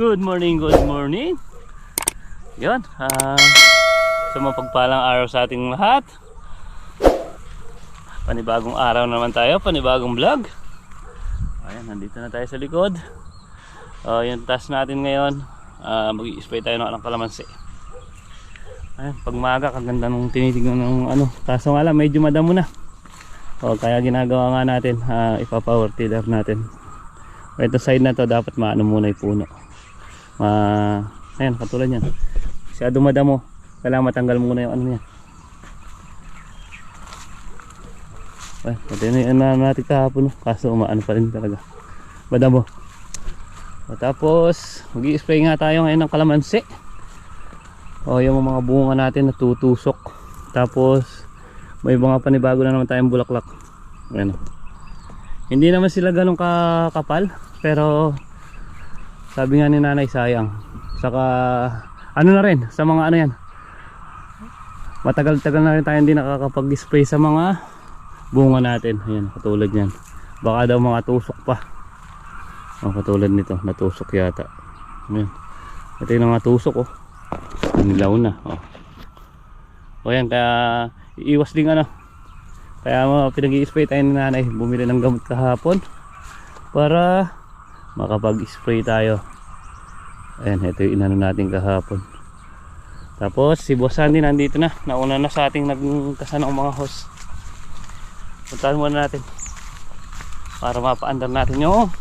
Good morning, good morning! Yun, ah, sa mapagpalang araw sa ating lahat. Panibagong araw naman tayo, panibagong vlog. Ayan, nandito na tayo sa likod. Uh, yung task natin ngayon, uh, mag-i-spray tayo ng kalamansi. Ayan, pag maaga, kaganda nung tinitignan ng ano. Kaso nga lang, medyo madamo na. O, kaya ginagawa nga natin, uh, ipa-power tiller natin. Ito side na to, dapat maano muna yung puno. Ma, ayan, katulad yan. Masyado madamo. Kailangan matanggal muna yung ano niya. Ay, pati na yung ano natin kahapon. Kaso umaano pa rin talaga. Madamo. O, tapos, mag spray nga tayo ngayon ng kalamansi. O, yung mga bunga natin natutusok. Tapos, may mga panibago na naman tayong bulaklak. Ayan. Hindi naman sila ganun kakapal. Pero, sabi nga ni nanay sayang. Saka, ano na rin, sa mga ano yan. Matagal-tagal na rin tayo hindi nakakapag-spray sa mga bunga natin. Ayan, katulad yan. Baka daw mga tusok pa. Oh, katulad nito, natusok yata. Ayan. Ito yung mga tusok oh. Nilaw na. Oh. O yan, kaya iiwas din ano. Kaya mo pinag-i-spray tayo ni nanay. Bumili ng gamot kahapon. Para makapag-spray tayo. Ayan, ito yung inano natin kahapon. Tapos si Boss Sandy nandito na. Nauna na sa ating nagkasana ng mga host. Puntahan muna natin. Para mapaandar natin yung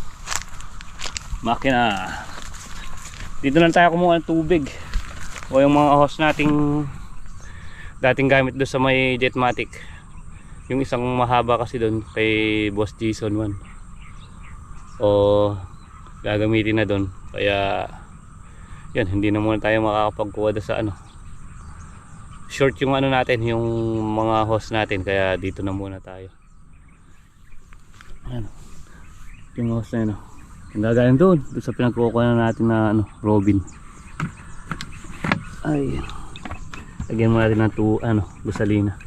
makina. Dito lang tayo kumuha ng tubig. O yung mga host nating dating gamit doon sa may Jetmatic. Yung isang mahaba kasi doon kay Boss Jason 1. O gagamitin na doon. Kaya yan, hindi na muna tayo makakapagkuha sa ano. Short yung ano natin, yung mga host natin. Kaya dito na muna tayo. Ayan. Yung host na yun. oh. Yung gagaling doon. Doon sa pinagkukuha na natin na ano, Robin. Ay. Lagyan mo natin ng tu, ano, gusalina.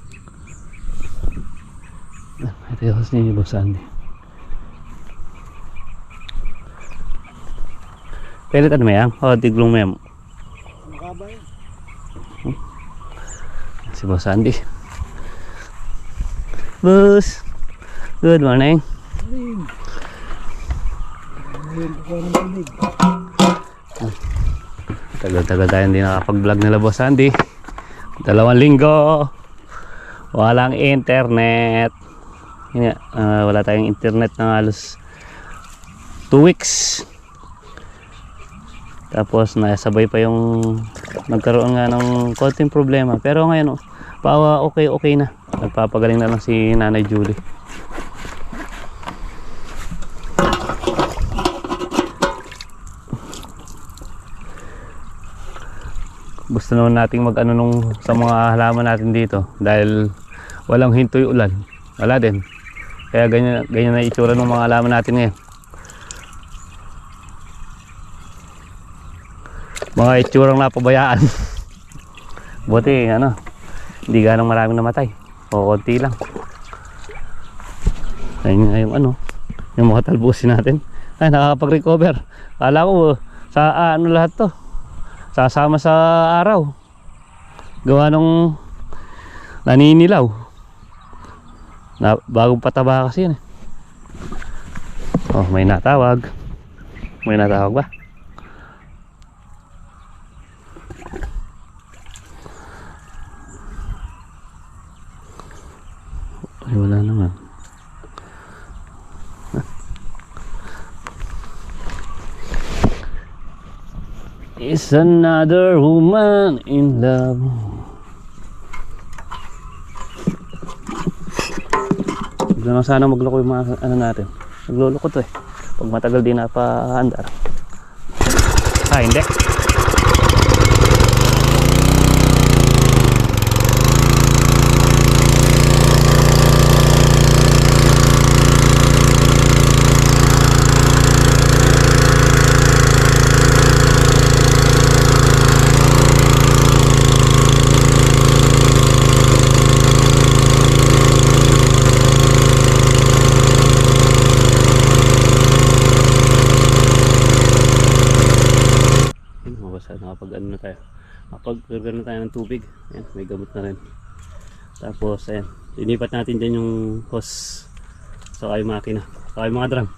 Ito yung host niya yung Boss. Pelit ano may ang? O, tiglong may ang. Makaba yun. Si Boss Andy. Boss! Good morning. Ng tubig. Tagal-tagal tayo hindi nakapag-vlog nila Boss Andy. Dalawang linggo. Walang internet. Ah, wala tayong internet na halos 2 weeks. Tapos nasabay pa yung nagkaroon nga ng konting problema. Pero ngayon, oh, pawa okay okay na. Nagpapagaling na lang si Nanay Julie. gusto naman nating mag ano nung sa mga halaman natin dito dahil walang hintoy ulan wala din kaya ganyan, ganyan na itsura ng mga halaman natin ngayon mga itsurang napabayaan buti ano hindi ganang maraming namatay. O konti lang. Ayun nga yung ano yung mga talbusin natin. Ay nakakapag-recover. Kala ko sa ah, ano lahat to? Sasama sa araw. Gawa nung naninilaw. Na, bagong pataba kasi yun eh. oh may natawag. May natawag ba ay wala naman is another woman in love. Huwag sana magloko yung mga ano natin. Nagluloko to eh. Pag matagal din na pa andar. Ah, hindi. Nakapag-order na tayo ng tubig. Ayan, may gamot na rin. Tapos, ayan, linipat natin dyan yung hose saka yung makina, saka yung mga drum.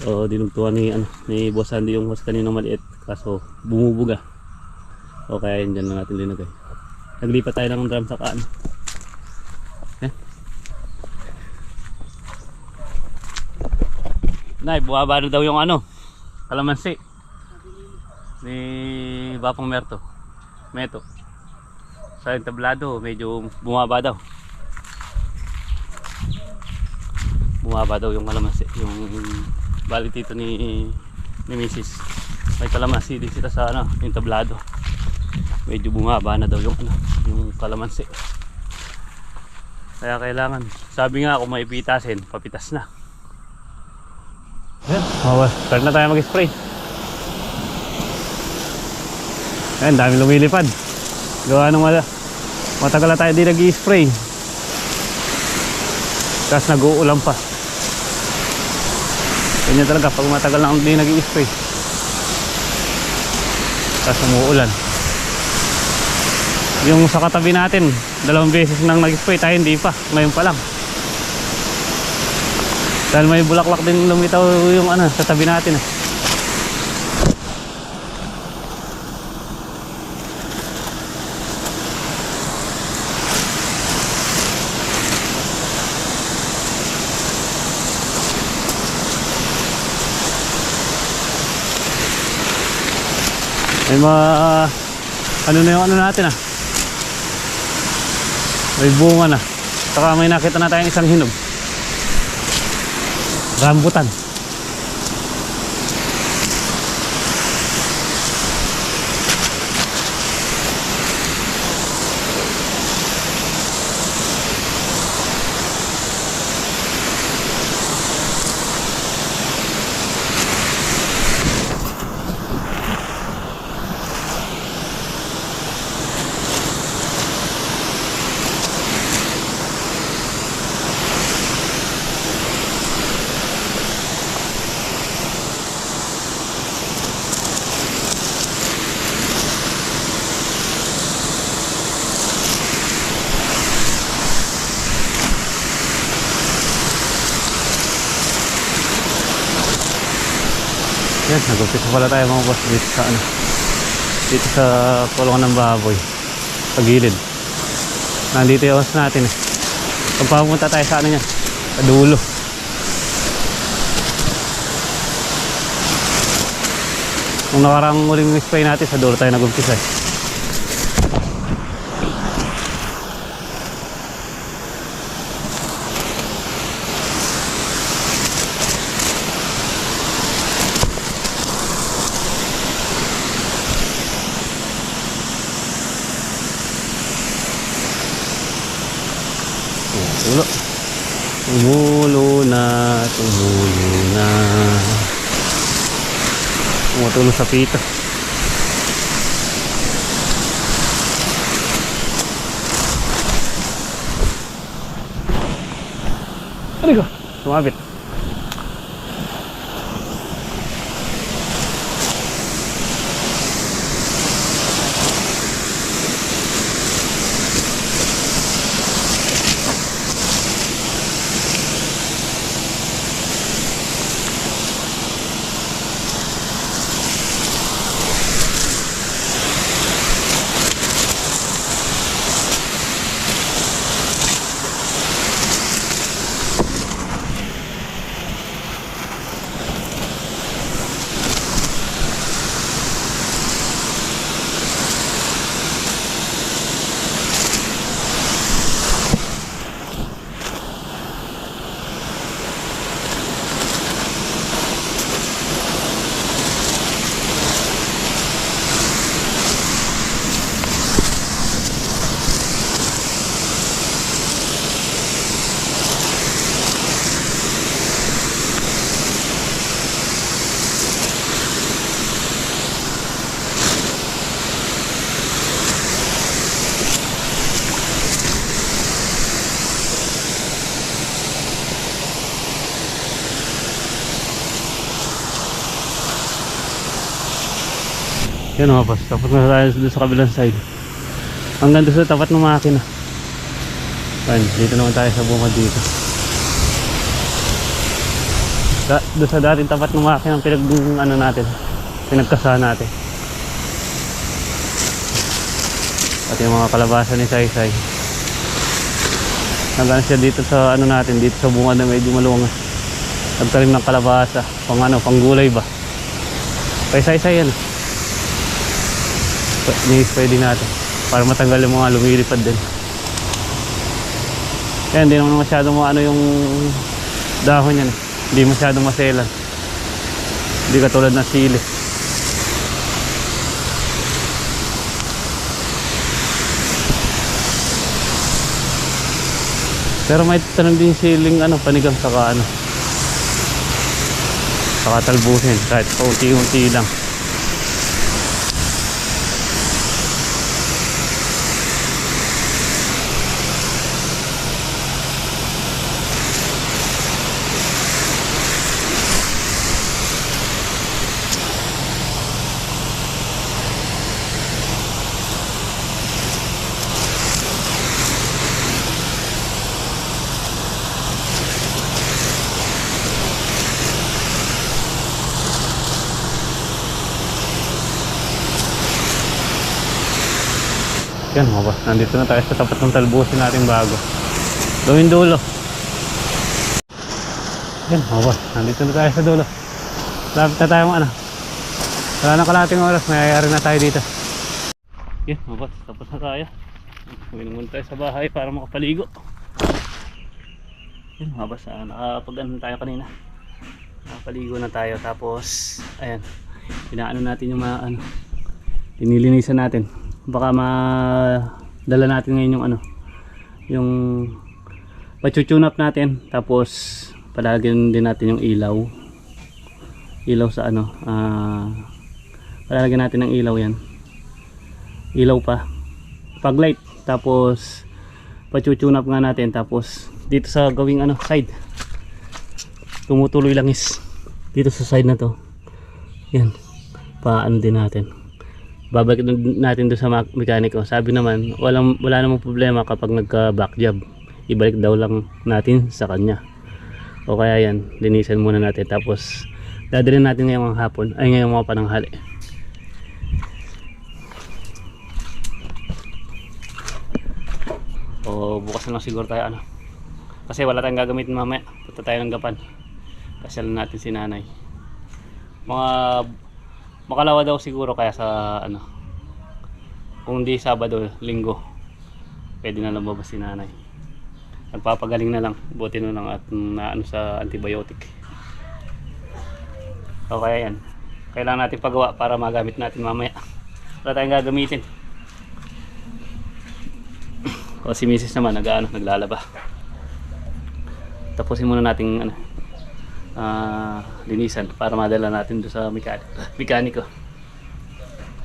So, dinugtuan ni, ano, ni Boss Andy yung hose kanina maliit kaso bumubuga. O kaya yun dyan na natin linagay. Naglipat tayo ng drum sa kaan. Ayan. Nay, buwaba na daw yung ano, kalamansi. Bapang Merto. Meto. Sa entablado, medyo bumaba daw. Bumaba daw yung kalamansi. Yung bali dito ni ni Mrs. May kalamansi din sila sa ano, yung tablado. Medyo bumaba na daw yung ano, yung kalamansi. Kaya kailangan, sabi nga kung may pitasin, papitas na. Ayan, oh, start na tayo mag-spray. Ayan, dami lumilipad. Gawa nung wala. Matagal na tayo di nag-i-spray. Tapos nag-uulan pa. Ganyan talaga pag matagal na di nag-i-spray. Tapos umuulan. Yung sa katabi natin, dalawang beses nang nag-spray tayo, hindi pa. Ngayon pa lang. Dahil may bulaklak din lumitaw yung ano, sa tabi natin. Eh. May mga ano na yung ano natin ah. May bunga na. Saka may nakita na tayong isang hinog. Rambutan. Yan, nag-umpisa pala tayo mga boss dito sa ano. Dito sa kulungan ng baboy. Sa gilid. Nandito yung host natin eh. Pag pumunta tayo sa ano niya. Sa dulo. Nung nakarang uling spray natin sa dulo tayo nag-umpisa eh. Tumulo. Tumulo na, tumulo na. Tumutulo sa pita. Ano ko? Sumabit. Yan mga boss, tapos na tayo sa kabilang side. Hanggang doon sa tapat ng makina. Ayan, dito naman tayo sa bungad dito. Da, doon sa dating tapat ng makina ang pinag ano natin, pinagkasa natin. At yung mga kalabasa ni Sai Sai. Hanggang siya dito sa ano natin, dito sa bungad na medyo maluwang. Nagtalim ng kalabasa, pang ano, pang gulay ba. Kay Sai Sai yan. Ni-spray din natin para matanggal yung mga lumilipad din. Yan, hindi naman masyadong ano yung dahon yan. Hindi masyadong maselan. Hindi katulad ng sili. Pero may tanong din siling ano, panigang saka ano. Saka talbusin kahit paunti-unti lang. Yan mga boss, nandito na tayo sa tapat ng talbusin natin bago. Gawin dulo. Yan mga boss, nandito na tayo sa dulo. Lapit na tayo mga ano. Wala na kalating oras, mayayari na tayo dito. Yan mga boss, tapos na tayo. Na muna tayo sa bahay para makapaligo. Yan mga boss, ah, nakapag ano tayo kanina. Nakapaligo na tayo tapos, ayan, inaano natin yung mga ano, inilinisan natin baka madala natin ngayon yung ano yung up natin. Tapos palagyan din natin yung ilaw. Ilaw sa ano ah palalagyan natin ng ilaw yan. Ilaw pa. Pag light tapos up nga natin. Tapos dito sa gawing ano side tumutuloy lang is dito sa side na to. Yan paano din natin babalik natin doon sa mekaniko. Sabi naman, walang, wala namang problema kapag nagka back job. Ibalik daw lang natin sa kanya. O kaya yan, linisan muna natin. Tapos, dadalhin natin ngayong hapon, ay ngayong mga pananghali. O bukas na lang siguro tayo ano. Kasi wala tayong gagamitin mamaya. Punta tayo ng gapan. Kasyalan natin si nanay. Mga makalawa daw siguro kaya sa ano kung di Sabado, Linggo pwede na lumabas si nanay. Nagpapagaling na lang buti na lang at na ano sa antibiotic. O kaya yan. Kailangan natin pagawa para magamit natin mamaya. Wala tayong gagamitin. O si misis naman nag, ano, naglalaba. Tapusin muna nating ano ah, linisan para madala natin doon sa mekaniko. mekaniko.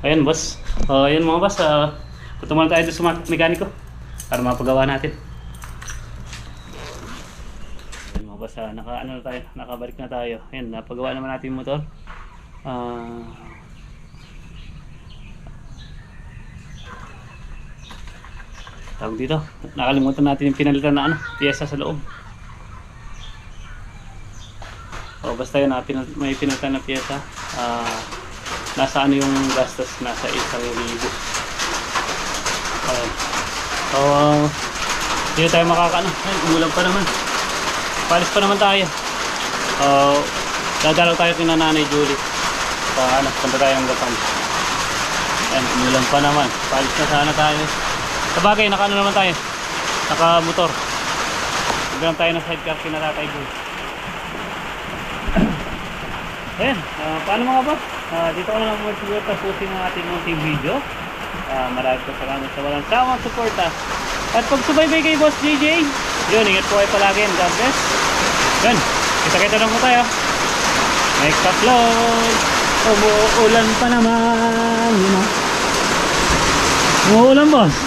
Ayan boss. Oh, ayan mga boss. Uh, punta muna tayo sa mekaniko para mapagawa natin. Ayan mga boss. ah, naka, ano na tayo, nakabalik na tayo. Ayan, napagawa naman natin yung motor. Ah, tawag dito. Nakalimutan natin yung pinalitan na ano, piyesa sa loob. O basta yun, ah, pinal- may pinalitan na piyesa. Ah, nasa ano yung gastos? Nasa isang libo. Ayan. So, hindi tayo makakaano. Ay, umulan pa naman. Palis pa naman tayo. Uh, dadalaw tayo kina Nanay Julie. Pa, ano, punta tayo ng Gapan. Ayan, umulan pa naman. Palis na sana tayo. Sa bagay, naka ano naman tayo. Naka motor. Hanggang tayo ng sidecar kina Tatay Julie. Ayan, ah, paano mga boss? Ah, dito ko na lang muna siguro tapusin ang ating munting video. Ah, marami po salamat sa walang sawang suporta. At pag subaybay kay Boss JJ, yun, ingat po kayo palagi and God bless. Yun, kita-kita lang po tayo. Next upload. Umuulan pa naman, know. Umuulan boss.